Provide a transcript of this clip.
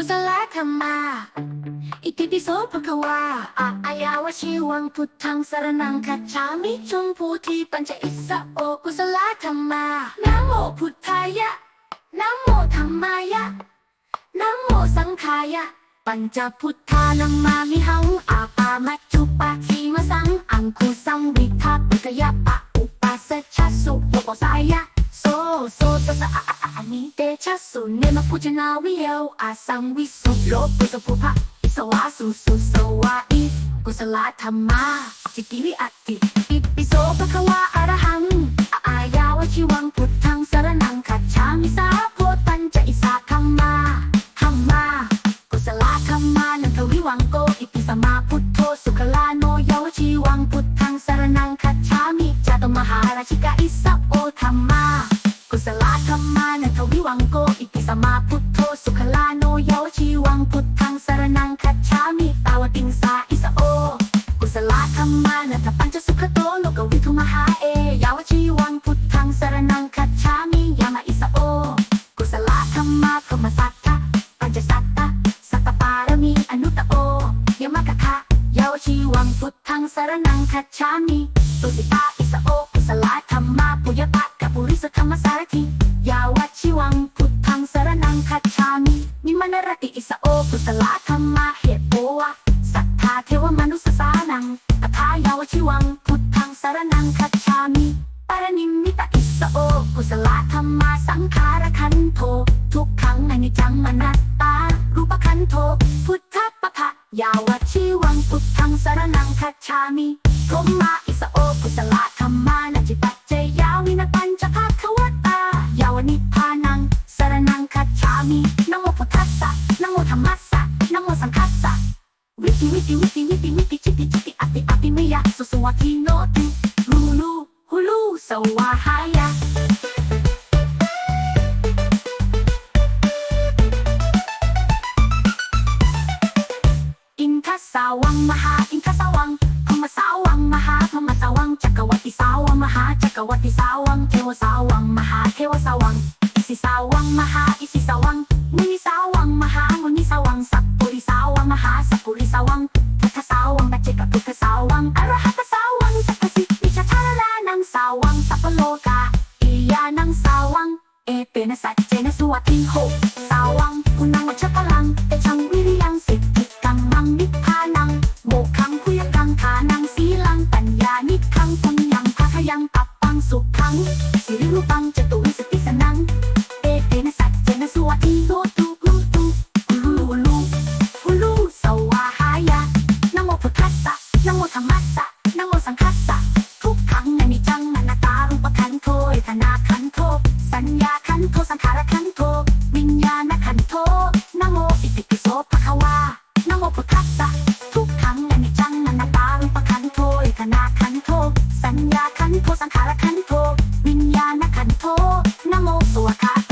กุศลธรรมาอิติปิโสภะคะวาอะอายาวชิวังพุทธังสรนังคัจฉามิชมพูทีปัญจอิสะโอกุศลธรรมานะโมพุทธายะนะโมธรรมายะนะโมสังฆายะ ปัญจพุทธานัมมามิหังอาปามัจจุปาทีมสัง อังคุสังวิทัปปะยะปะอุปาสชะสุโยโกสายะ โซโซสสะอะอะอะอะนิเตชะสุเนมะพุจนาวิเยอาสังวิสุโลกุสภุภะอิสวาสุสุสวาอิกุศลธรรมาจิตติวิอัตติอิปิโสภะคะวาอะรหังอะอายาวชิวังพุทธังสรนังคัจฉามิสาโพปัญจอิสาธรรมาธรรมากุศลธรรมานันทวิวังโกอิติสมมาพุทโธสุขลาโนเยาวชีวังพุทธังสรนังคัจฉามิจาตมหาราชิกาอิสะโอ สรนังคัจฉามิตุสิตาอิสโอกุศลธรรมาปุยตะกะปุริสธรรมสารทิยาวัชีวังพุทธังสรนังคัจฉามินิมนรติอิสโอกุศลธรรมาเหตุโอวะสัทธาเทวมนุสสานังตถายาวชีวังพุทธังสรนังคัจฉามิปารนิมิตอิสโอกุศลธรรมาสังขารขันโททุกขังอนิจจังมนัต มิพรหมาอิสโอกุศลาธรรมานาจิปัจเจยาวินาปัญจภาควตายาวนิพพานังสรนังคัจฉามินโมพุทธัสสะนโมธรรมัสสะนโมสังคัสสะวิติวิติวิติวิติวิติจิติจิติอติอติมยะสุสวัติโนติรูลูฮูลูสวาหายะอินทัสาวังมหาอิ Kawati sawang maha, kawati sawang Kewa sawang maha, kewa sawang Isisawang maha, isisawang Munisawang maha, munisawang Sapurisawang maha, sapurisawang Kakasawang, machika kakasawang Arahatasawang, sa kasip Ichatarala ng sawang sa paloka Iya ng sawang E pinasatche na suwating ho Sawang, unang ocha ยังอัปปังสุขังสิริรูปังจตุสติสนังเอเตนะสัจเจนะสวัสดิโตตุกุตุกุลูลูกุลูสวาหายะนโมพุทธัสสะนโมธรรมัสสะนโมสังคัสสะทุกขังในิจังอนัตตารูปขันโทเวทนาขันโทสัญญาขันโทสังขารขันโทวิญญาณขันโทนโมอิติปิโสภะคะวะ โทสังขารขันโท วิญญาณขันโทนโมสวดคา